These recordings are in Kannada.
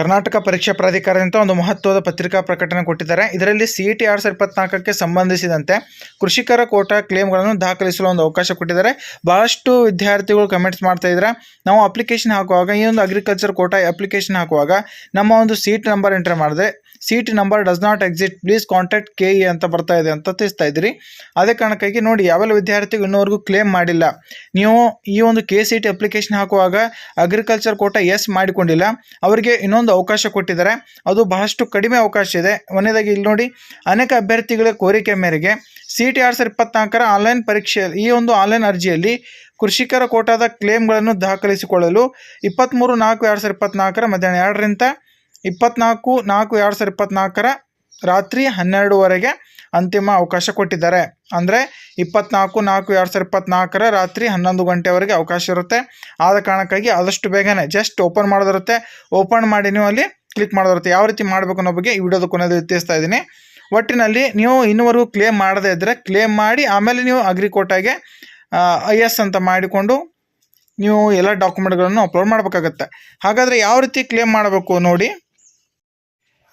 ಕರ್ನಾಟಕ ಪರೀಕ್ಷಾ ಪ್ರಾಧಿಕಾರದಿಂದ ಒಂದು ಮಹತ್ವದ ಪತ್ರಿಕಾ ಪ್ರಕಟಣೆ ಕೊಟ್ಟಿದ್ದಾರೆ. ಇದರಲ್ಲಿ ಸಿ ಇ ಟಿ ಎರಡು ಸಾವಿರದ ಇಪ್ಪತ್ನಾಲ್ಕಕ್ಕೆ ಸಂಬಂಧಿಸಿದಂತೆ ಕೃಷಿಕರ ಕೋಟಾ ಕ್ಲೇಮ್ಗಳನ್ನು ದಾಖಲಿಸಲು ಒಂದು ಅವಕಾಶ ಕೊಟ್ಟಿದ್ದಾರೆ. ಭಾಳಷ್ಟು ವಿದ್ಯಾರ್ಥಿಗಳು ಕಮೆಂಟ್ಸ್ ಮಾಡ್ತಾ ಇದ್ದಾರೆ. ನಾವು ಅಪ್ಲಿಕೇಶನ್ ಹಾಕುವಾಗ, ಈ ಒಂದು ಅಗ್ರಿಕಲ್ಚರ್ ಕೋಟಾ ಅಪ್ಲಿಕೇಶನ್ ಹಾಕುವಾಗ ನಮ್ಮ ಒಂದು ಸೀಟ್ ನಂಬರ್ ಎಂಟರ್ ಮಾಡಿದ್ರೆ seat number does not exist please contact K E ಅಂತ ಬರ್ತಾ ಇದೆ ಅಂತ ತಿಳಿಸ್ತಾ ಇದ್ದೀರಿ. ಅದೇ ಕಾರಣಕ್ಕಾಗಿ ನೋಡಿ, ಯಾವೆಲ್ಲ ವಿದ್ಯಾರ್ಥಿಗಳು ಇನ್ನೂವರೆಗೂ ಕ್ಲೇಮ್ ಮಾಡಿಲ್ಲ, ನೀವು ಈ ಒಂದು ಕೆ ಸಿ ಟಿ ಅಪ್ಲಿಕೇಶನ್ ಹಾಕುವಾಗ ಅಗ್ರಿಕಲ್ಚರ್ ಕೋಟಾ ಎಸ್ ಮಾಡಿಕೊಂಡಿಲ್ಲ, ಅವರಿಗೆ ಇನ್ನೊಂದು ಅವಕಾಶ ಕೊಟ್ಟಿದ್ದಾರೆ. ಅದು ಬಹಳಷ್ಟು ಕಡಿಮೆ ಅವಕಾಶ ಇದೆ. ಒಂದೇದಾಗಿ ಇಲ್ಲಿ ನೋಡಿ, ಅನೇಕ ಅಭ್ಯರ್ಥಿಗಳ ಕೋರಿಕೆ ಮೇರೆಗೆ ಸಿ ಟಿ ಆರ್ ಇಪ್ಪತ್ನಾಲ್ಕರ ಆನ್ಲೈನ್ ಪರೀಕ್ಷೆ, ಈ ಒಂದು ಆನ್ಲೈನ್ ಅರ್ಜಿಯಲ್ಲಿ ಕೃಷಿಕರ ಕೋಟಾದ ಕ್ಲೇಮ್ಗಳನ್ನು ದಾಖಲಿಸಿಕೊಳ್ಳಲು ಇಪ್ಪತ್ತ್ಮೂರು ನಾಲ್ಕು ಎರಡು ಸಾವಿರದ ಇಪ್ಪತ್ನಾಲ್ಕರ ಮಧ್ಯಾಹ್ನ ಎರಡರಿಂದ ಇಪ್ಪತ್ನಾಲ್ಕು ನಾಲ್ಕು ಎರಡು ಸಾವಿರದ ಇಪ್ಪತ್ನಾಲ್ಕರ ರಾತ್ರಿ ಹನ್ನೆರಡುವರೆಗೆ ಅಂತಿಮ ಅವಕಾಶ ಕೊಟ್ಟಿದ್ದಾರೆ. ಅಂದರೆ ಇಪ್ಪತ್ನಾಲ್ಕು ನಾಲ್ಕು ಎರಡು ಸಾವಿರದ ಇಪ್ಪತ್ನಾಲ್ಕರ ರಾತ್ರಿ ಹನ್ನೊಂದು ಗಂಟೆವರೆಗೆ ಅವಕಾಶ ಇರುತ್ತೆ. ಆದ ಕಾರಣಕ್ಕಾಗಿ ಆದಷ್ಟು ಬೇಗನೆ ಜಸ್ಟ್ ಓಪನ್ ಮಾಡೋದಿರುತ್ತೆ. ಓಪನ್ ಮಾಡಿ ನೀವು ಅಲ್ಲಿ ಕ್ಲಿಕ್ ಮಾಡೋದಿರುತ್ತೆ. ಯಾವ ರೀತಿ ಮಾಡಬೇಕು ಅನ್ನೋ ಬಗ್ಗೆ ಈ ವಿಡಿಯೋದ ಕೊನೆಯಲ್ಲಿ ತಿಳಿಸ್ತಾ ಇದ್ದೀನಿ. ಒಟ್ಟಿನಲ್ಲಿ ನೀವು ಇನ್ನುವರೆಗೂ ಕ್ಲೇಮ್ ಮಾಡದೇ ಇದ್ದರೆ ಕ್ಲೇಮ್ ಮಾಡಿ ಆಮೇಲೆ ನೀವು ಅಗ್ರಿಕೋಟಾಗೆ ಐ ಎಸ್ ಅಂತ ಮಾಡಿಕೊಂಡು ನೀವು ಎಲ್ಲ ಡಾಕ್ಯುಮೆಂಟ್ಗಳನ್ನು ಅಪ್ಲೋಡ್ ಮಾಡಬೇಕಾಗತ್ತೆ. ಹಾಗಾದರೆ ಯಾವ ರೀತಿ ಕ್ಲೇಮ್ ಮಾಡಬೇಕು ನೋಡಿ.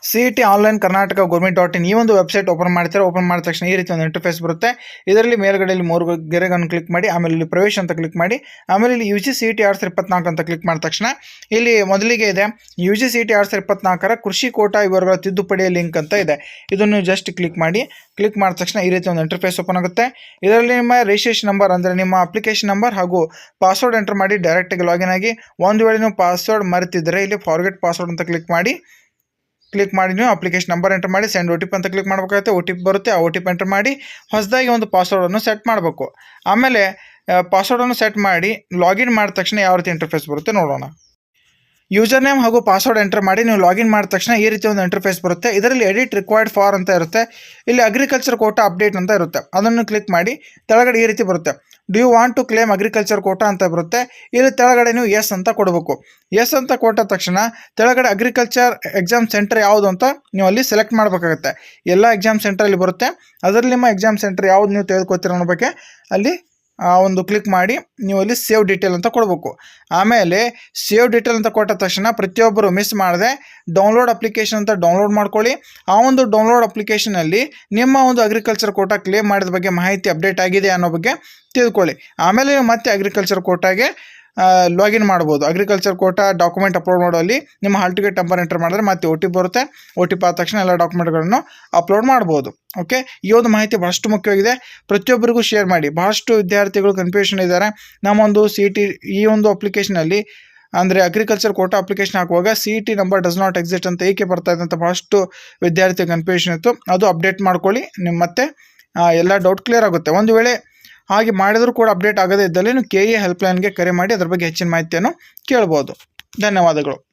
C E T online Karnataka government dot in ಈ ಒಂದು ವೆಬ್ಸೈಟ್ ಓಪನ್ ಮಾಡ್ತಾರೆ ಓಪನ್ ಮಾಡಿದ ತಕ್ಷಣ ಈ ರೀತಿ ಒಂದು ಇಂಟರ್ಫೇಸ್ ಬರುತ್ತೆ. ಇದರಲ್ಲಿ ಮೇಲ್ಗಡೆಯಲ್ಲಿ ಮೂರು ಗೆರೆಗಳನ್ನು ಕ್ಲಿಕ್ ಮಾಡಿ, ಆಮೇಲೆ ಇಲ್ಲಿ ಪ್ರವೇಶ ಅಂತ ಕ್ಲಿಕ್ ಮಾಡಿ, ಆಮೇಲೆ ಇಲ್ಲಿ U G C E T ಸಾವಿರದ ಇಪ್ಪತ್ನಾಲ್ಕು ಅಂತ ಕ್ಲಿಕ್ ಮಾಡಿದ ತಕ್ಷಣ ಇಲ್ಲಿ ಮೊದಲಿಗೆ ಇದೆ U G C E T ಸಾವಿರದ ಇಪ್ಪತ್ನಾಲ್ಕರ ಕೃಷಿ ಕೋಟಾ ವಿವರಗಳ ತಿದ್ದುಪಡಿಯ ಲಿಂಕ್ ಅಂತ ಇದೆ. ಇದನ್ನು ಜಸ್ಟ್ ಕ್ಲಿಕ್ ಮಾಡಿ ಕ್ಲಿಕ್ ಮಾಡಿದ ತಕ್ಷಣ ಈ ರೀತಿ ಒಂದು ಇಂಟರ್ಫೇಸ್ ಓಪನ್ ಆಗುತ್ತೆ. ಇದರಲ್ಲಿ ನಿಮ್ಮ ರಿಜಿಸ್ಟ್ರೇಷನ್ ನಂಬರ್ ಅಂದರೆ ನಿಮ್ಮ ಅಪ್ಲಿಕೇಶನ್ ನಂಬರ್ ಹಾಗೂ ಪಾಸ್ವರ್ಡ್ ಎಂಟರ್ ಮಾಡಿ ಡೈರೆಕ್ಟಾಗಿ ಲಾಗಿನ್ ಆಗಿ, ಒಂದು ವೇಳೆ ನೀವು ಪಾಸ್ವರ್ಡ್ ಮರೆತಿದ್ದರೆ ಇಲ್ಲಿ ಫಾರ್ಗೆಟ್ ಪಾಸ್ವರ್ಡ್ ಅಂತ ಕ್ಲಿಕ್ ಮಾಡಿ ಕ್ಲಿಕ್ ಮಾಡಿ ನೀವು ಅಪ್ಲಿಕೇಶನ್ ನಂಬರ್ ಎಂಟರ್ ಮಾಡಿ ಸೆಂಡ್ ಒ ಟಿ ಪಿ ಅಂತ ಕ್ಲಿಕ್ ಮಾಡಬೇಕಾಗುತ್ತೆ. ಒ ಟಿ ಪಿ ಬರುತ್ತೆ, ಆ ಒ ಟಿ ಪಿ ಎಂಟರ್ ಮಾಡಿ ಹೊಸದಾಗಿ ಒಂದು ಪಾಸ್ವರ್ಡನ್ನು ಸೆಟ್ ಮಾಡಬೇಕು. ಆಮೇಲೆ ಪಾಸ್ವರ್ಡನ್ನು ಸೆಟ್ ಮಾಡಿ ಲಾಗಿನ್ ಮಾಡಿದ ತಕ್ಷಣ ಯಾವ ರೀತಿ ಇಂಟರ್ಫೇಸ್ ಬರುತ್ತೆ ನೋಡೋಣ. ಯೂಸರ್ ನೇಮ್ ಹಾಗೂ ಪಾಸ್ವರ್ಡ್ ಎಂಟರ್ ಮಾಡಿ ನೀವು ಲಾಗಿನ್ ಮಾಡಿದ ತಕ್ಷಣ ಈ ರೀತಿ ಒಂದು ಇಂಟರ್ಫೇಸ್ ಬರುತ್ತೆ. ಇದರಲ್ಲಿ ಎಡಿಟ್ ರಿಕ್ವೈರ್ಡ್ ಫಾರ್ ಅಂತ ಇರುತ್ತೆ. ಇಲ್ಲಿ ಅಗ್ರಿಕಲ್ಚರ್ ಕೋಟಾ ಅಪ್ಡೇಟ್ ಅಂತ ಇರುತ್ತೆ. ಅದನ್ನು ಕ್ಲಿಕ್ ಮಾಡಿ ಕೆಳಗಡೆ ಈ ರೀತಿ ಬರುತ್ತೆ. Do you want to claim agriculture quota ಅಂತ ಬರುತ್ತೆ. ಇಲ್ಲಿ ತೆಳಗಡೆ ನೀವು ಎಸ್ ಅಂತ ಕೊಡಬೇಕು. ಎಸ್ ಅಂತ ಕೊಟ್ಟ ತಕ್ಷಣ ತೆಳಗಡೆ ಅಗ್ರಿಕಲ್ಚರ್ ಎಕ್ಸಾಮ್ ಸೆಂಟರ್ ಯಾವುದು ಅಂತ ನೀವು ಅಲ್ಲಿ ಸೆಲೆಕ್ಟ್ ಮಾಡಬೇಕಾಗುತ್ತೆ. ಎಲ್ಲ ಎಕ್ಸಾಮ್ ಸೆಂಟ್ರಲ್ಲಿ ಬರುತ್ತೆ. ಅದರಲ್ಲಿ ನಿಮ್ಮ ಎಕ್ಸಾಮ್ ಸೆಂಟರ್ ಯಾವುದು ನೀವು ತೆಗೆದುಕೊತೀರ ಅನ್ನೋ ಬಗ್ಗೆ ಅಲ್ಲಿ ಒಂದು ಕ್ಲಿಕ್ ಮಾಡಿ ನೀವು ಅಲ್ಲಿ ಸೇವ್ ಡೀಟೇಲ್ ಅಂತ ಕೊಡಬೇಕು. ಆಮೇಲೆ ಸೇವ್ ಡೀಟೇಲ್ ಅಂತ ಕೊಟ್ಟ ತಕ್ಷಣ ಪ್ರತಿಯೊಬ್ಬರು ಮಿಸ್ ಮಾಡದೆ ಡೌನ್ಲೋಡ್ ಅಪ್ಲಿಕೇಶನ್ ಅಂತ ಡೌನ್ಲೋಡ್ ಮಾಡ್ಕೊಳ್ಳಿ. ಆ ಒಂದು ಡೌನ್ಲೋಡ್ ಅಪ್ಲಿಕೇಶನಲ್ಲಿ ನಿಮ್ಮ ಒಂದು ಅಗ್ರಿಕಲ್ಚರ್ ಕೋಟಾ ಕ್ಲೇಮ್ ಮಾಡಿದ ಬಗ್ಗೆ ಮಾಹಿತಿ ಅಪ್ಡೇಟ್ ಆಗಿದೆ ಅನ್ನೋ ಬಗ್ಗೆ ತಿಳ್ಕೊಳ್ಳಿ. ಆಮೇಲೆ ಮತ್ತೆ ಅಗ್ರಿಕಲ್ಚರ್ ಕೋಟಾಗೆ ಲಾಗಿನ್ ಮಾಡ್ಬೋದು. ಅಗ್ರಿಕಲ್ಚರ್ ಕೋಟಾ ಡಾಕ್ಯುಮೆಂಟ್ ಅಪ್ಲೋಡ್ ಮಾಡುವಲ್ಲಿ ನಿಮ್ಮ ಹಾಲ್ ಟಿಕೆಟ್ ನಂಬರ್ ಎಂಟರ್ ಮಾಡಿದ್ರೆ ಮತ್ತೆ ಒ ಟಿ ಬರುತ್ತೆ. ಒ ಟಿ ಪಿ ಆದ ತಕ್ಷಣ ಎಲ್ಲ ಡಾಕ್ಯುಮೆಂಟ್ಗಳನ್ನು ಅಪ್ಲೋಡ್ ಮಾಡ್ಬೋದು. ಓಕೆ ಈ ಒಂದು ಮಾಹಿತಿ ಬಹಳಷ್ಟು ಮುಖ್ಯವಾಗಿದೆ. ಪ್ರತಿಯೊಬ್ಬರಿಗೂ ಶೇರ್ ಮಾಡಿ. ಬಹಳಷ್ಟು ವಿದ್ಯಾರ್ಥಿಗಳು ಕನ್ಫ್ಯೂಷನ್ ಇದ್ದಾರೆ. ನಮ್ಮೊಂದು ಸಿ ಟಿ ಈ ಒಂದು ಅಪ್ಲಿಕೇಶನಲ್ಲಿ ಅಂದರೆ ಅಗ್ರಿಕಲ್ಚರ್ ಕೋಟಾ ಅಪ್ಲಿಕೇಶನ್ ಹಾಕುವಾಗ C E T number does not exist ಅಂತ ಏಕೆ ಬರ್ತಾ ಇದೆ ಅಂತ ಬಹಳಷ್ಟು ವಿದ್ಯಾರ್ಥಿ ಕನ್ಫ್ಯೂಷನ್ ಇತ್ತು. ಅದು ಅಪ್ಡೇಟ್ ಮಾಡ್ಕೊಳ್ಳಿ. ನಿಮ್ಮ ಮತ್ತೆ ಎಲ್ಲ ಡೌಟ್ ಕ್ಲಿಯರ್ ಆಗುತ್ತೆ. ಒಂದು ವೇಳೆ ಹಾಗೆ ಮಾಡಿದರೂ ಕೂಡ ಅಪ್ಡೇಟ್ ಆಗದೇ ಇದ್ದಲ್ಲಿ ನೀವು ಕೆ ಎ ಹೆಲ್ಪ್ಲೈನ್ಗೆ ಕರೆ ಮಾಡಿ ಅದರ ಬಗ್ಗೆ ಹೆಚ್ಚಿನ ಮಾಹಿತಿಯನ್ನು ಕೇಳ್ಬೋದು. ಧನ್ಯವಾದಗಳು.